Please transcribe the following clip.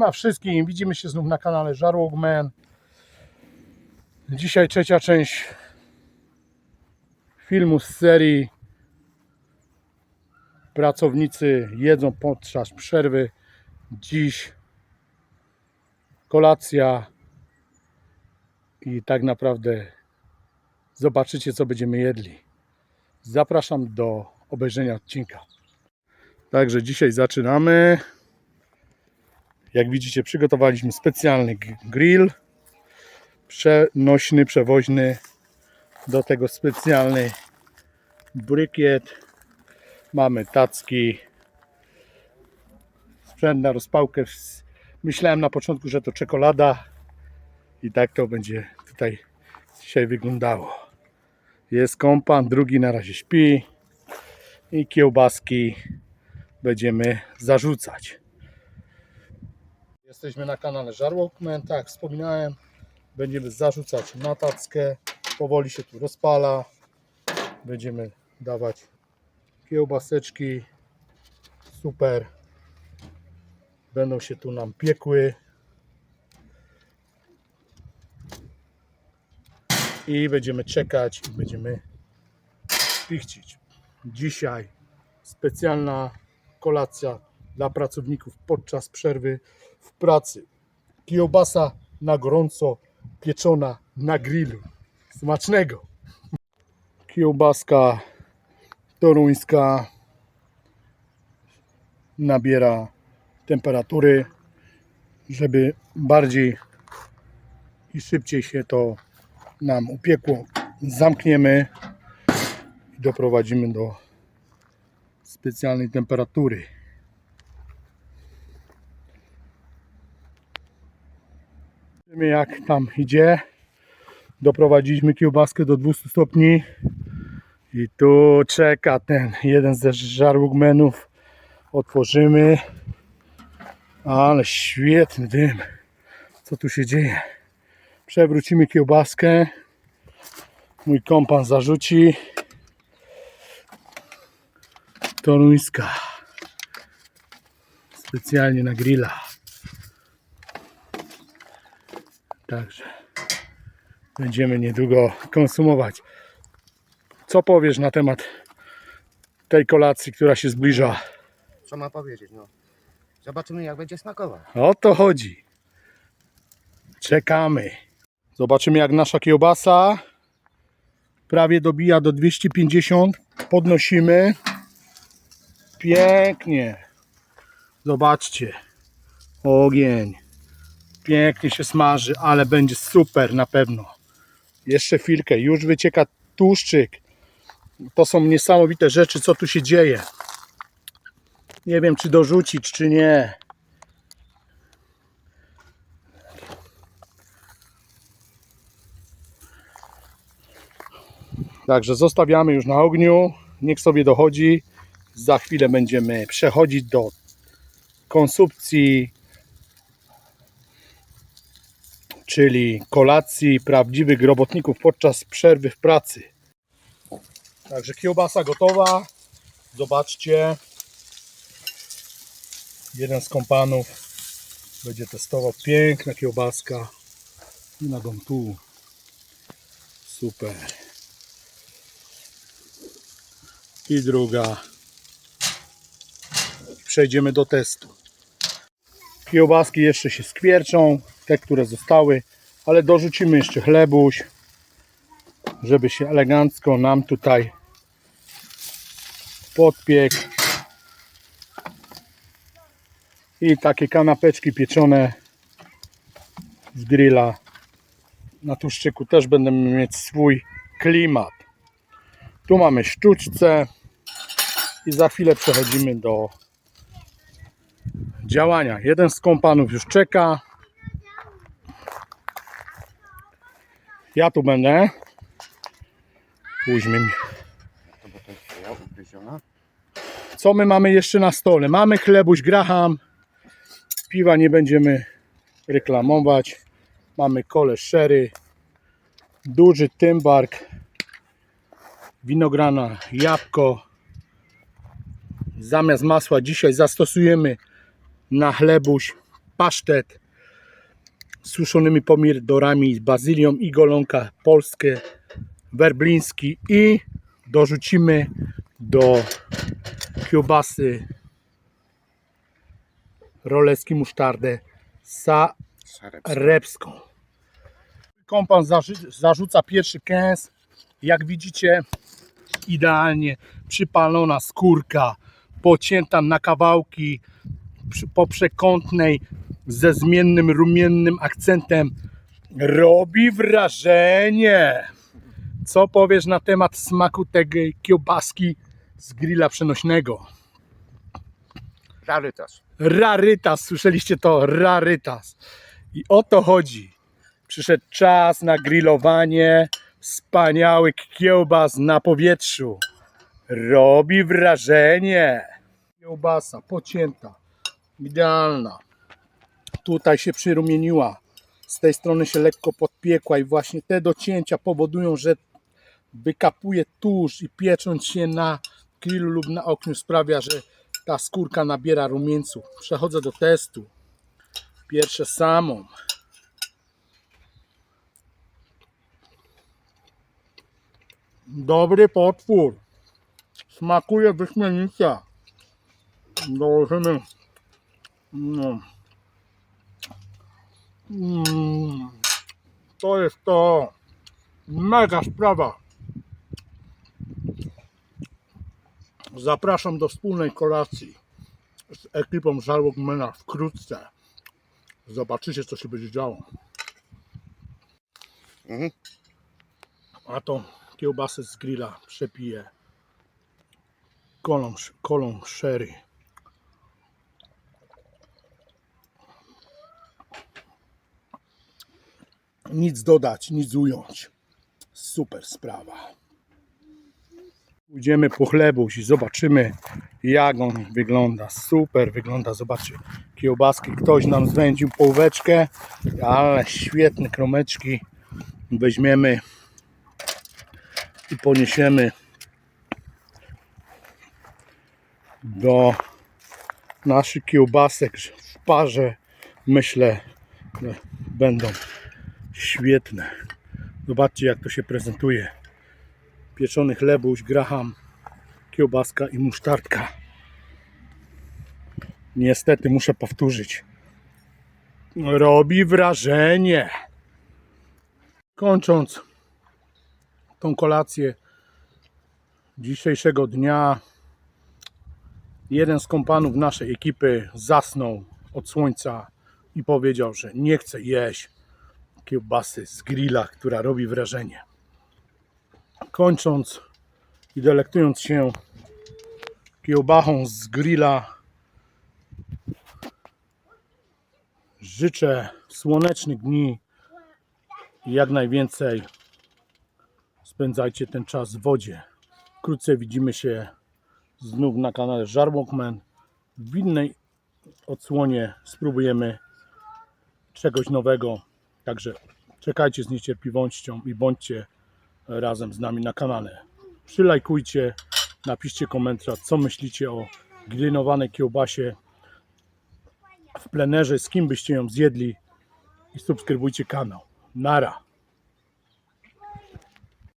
Siema wszystkim, widzimy się znów na kanale Żarłogman. Dzisiaj trzecia część filmu z serii Pracownicy jedzą podczas przerwy. Dziś kolacja i tak naprawdę zobaczycie co będziemy jedli. Zapraszam do obejrzenia odcinka. Także dzisiaj zaczynamy. Jak widzicie, przygotowaliśmy specjalny grill przenośny, przewoźny. Do tego specjalny brykiet. Mamy tacki. Sprzęt na rozpałkę. Myślałem na początku, że to czekolada. I tak to będzie tutaj dzisiaj wyglądało. Jest kompan, drugi na razie śpi. I kiełbaski będziemy zarzucać. Jesteśmy na kanale Żarłokman, tak wspominałem. Będziemy zarzucać na tackę. Powoli się tu rozpala. Będziemy dawać kiełbaseczki. Super. Będą się tu nam piekły. I będziemy czekać i będziemy pichcić. Dzisiaj specjalna kolacja dla pracowników podczas przerwy w pracy. Kiełbasa na gorąco, pieczona na grillu. Smacznego! Kiełbaska toruńska nabiera temperatury, żeby bardziej i szybciej się to nam upiekło. Zamkniemy i doprowadzimy do specjalnej temperatury. Zobaczymy jak tam idzie. Doprowadziliśmy kiełbaskę do 200 stopni. I tu czeka ten jeden ze żarługmenów. Otworzymy. Ale świetny dym. Co tu się dzieje? Przewrócimy kiełbaskę. Mój kompan zarzuci. Toruńska. Specjalnie na grilla. Także będziemy niedługo konsumować. Co powiesz na temat tej kolacji, która się zbliża? Co ma powiedzieć, no. Zobaczymy jak będzie smakować. O to chodzi. Czekamy. Zobaczymy jak nasza kiełbasa prawie dobija do 250. Podnosimy. Pięknie. Zobaczcie. Ogień. Pięknie się smaży, ale będzie super na pewno. Jeszcze chwilkę. Już wycieka tłuszczyk. To są niesamowite rzeczy, co tu się dzieje. Nie wiem, czy dorzucić, czy nie. Także zostawiamy już na ogniu. Niech sobie dochodzi. Za chwilę będziemy przechodzić do konsumpcji, czyli kolacji prawdziwych robotników podczas przerwy w pracy. Także kiełbasa gotowa. Zobaczcie. Jeden z kompanów będzie testował. Piękna kiełbaska. I na dom tu. Super. I druga. Przejdziemy do testu. Kiełbaski jeszcze się skwierczą, te, które zostały, ale dorzucimy jeszcze chlebuś, żeby się elegancko nam tutaj podpiekł. I takie kanapeczki pieczone z grilla na tłuszczyku też będziemy mieć swój klimat. Tu mamy sztuczce i za chwilę przechodzimy do działania. Jeden z kompanów już czeka. Ja tu będę. Później. Co my mamy jeszcze na stole? Mamy chlebuś Graham. Piwa nie będziemy reklamować. Mamy kole sherry. Duży tymbark. Winograna, jabłko. Zamiast masła dzisiaj zastosujemy na chlebuś pasztet suszonymi pomidorami, bazylią i golonka polskie, werbliński i dorzucimy do kiełbasy rolecki musztardę sarepską. Kompan zarzuca pierwszy kęs. Jak widzicie, idealnie przypalona skórka, pocięta na kawałki po przekątnej ze zmiennym rumiennym akcentem. Robi wrażenie. Co powiesz na temat smaku tej kiełbaski z grilla przenośnego? Rarytas. Rarytas, słyszeliście to? Rarytas. I o to chodzi. Przyszedł czas na grillowanie wspaniałych kiełbas na powietrzu. Robi wrażenie. Kiełbasa pocięta, idealna. Tutaj się przyrumieniła. Z tej strony się lekko podpiekła i właśnie te docięcia powodują, że wykapuje tłuszcz i piecząc się na grillu lub na okniu sprawia, że ta skórka nabiera rumieńców. Przechodzę do testu. Pierwsze samą. Dobry potwór. Smakuje wyśmienicie. Dołożymy. No. Mm. To jest to. Mega sprawa. Zapraszam do wspólnej kolacji z ekipą Żarłokmena wkrótce. Zobaczycie, co się będzie działo. Mhm. A to kiełbasę z grilla przepiję kolą, kolą sherry. Nic dodać, nic ująć. Super sprawa. Pójdziemy po chlebuś i zobaczymy jak on wygląda. Super wygląda, zobaczcie. Kiełbaski ktoś nam zwędził połóweczkę, ale świetne kromeczki. Weźmiemy i poniesiemy do naszych kiełbasek w parze. Myślę, że będą świetne. Zobaczcie jak to się prezentuje pieczony chlebuś, graham, kiełbaska i musztardka. Niestety muszę powtórzyć. Robi wrażenie. Kończąc tą kolację dzisiejszego dnia, jeden z kompanów naszej ekipy zasnął od słońca i powiedział, że nie chce jeść kiełbasy z grilla, która robi wrażenie kończąc i delektując się kiełbachą z grilla, życzę słonecznych dni i jak najwięcej spędzajcie ten czas w wodzie. Wkrótce widzimy się znów na kanale Żarłokman. W innej odsłonie spróbujemy czegoś nowego. Także czekajcie z niecierpliwością i bądźcie razem z nami na kanale. Przylajkujcie, napiszcie komentarz, co myślicie o grillowanej kiełbasie w plenerze, z kim byście ją zjedli i subskrybujcie kanał. Nara!